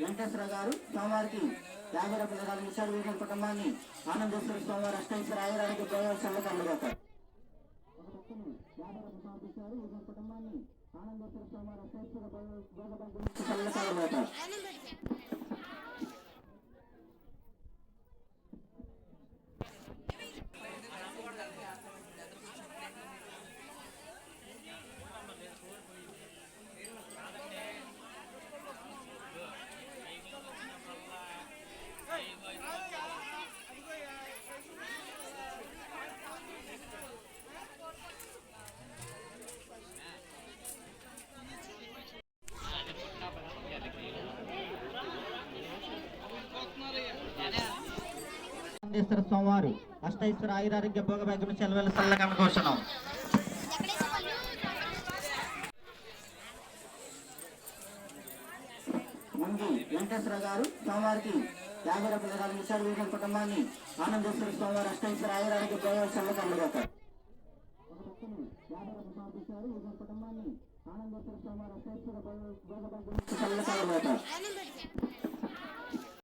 వెంకటేశ్వర గారు స్వామివారికి యాభై రూపాయల నాలుగు నిమిషాలు కుటుంబాన్ని ఆనందేశ్వర స్వామివారి అష్టేశ్వర ఆయురానికి ప్రయోజనాలు కలుగుతారు కుటుంబాన్ని ఆనందేశ్వర స్వామివారి అష్టేశ్వర కలుగుతారు ఆనందేశ్వర స్వామివారు అష్టైశ్వర ఆయురారోగ్య భోగ భాగ్యం సెలవుల సల్లకం కోరుతున్నాం ముందు వెంకటేశ్వర గారు స్వామివారికి యాభై రూపాయల నాలుగు నిమిషాలు వేసిన కుటుంబాన్ని ఆనందేశ్వర స్వామివారి అష్టైశ్వర ఆయురారోగ్య ప్రయోజనాలు కలుగుతారు యాభై కుటుంబాన్ని ఆనందేశ్వర స్వామివారు అష్టైశ్వర భోగ భాగ్యం కలుగుతారు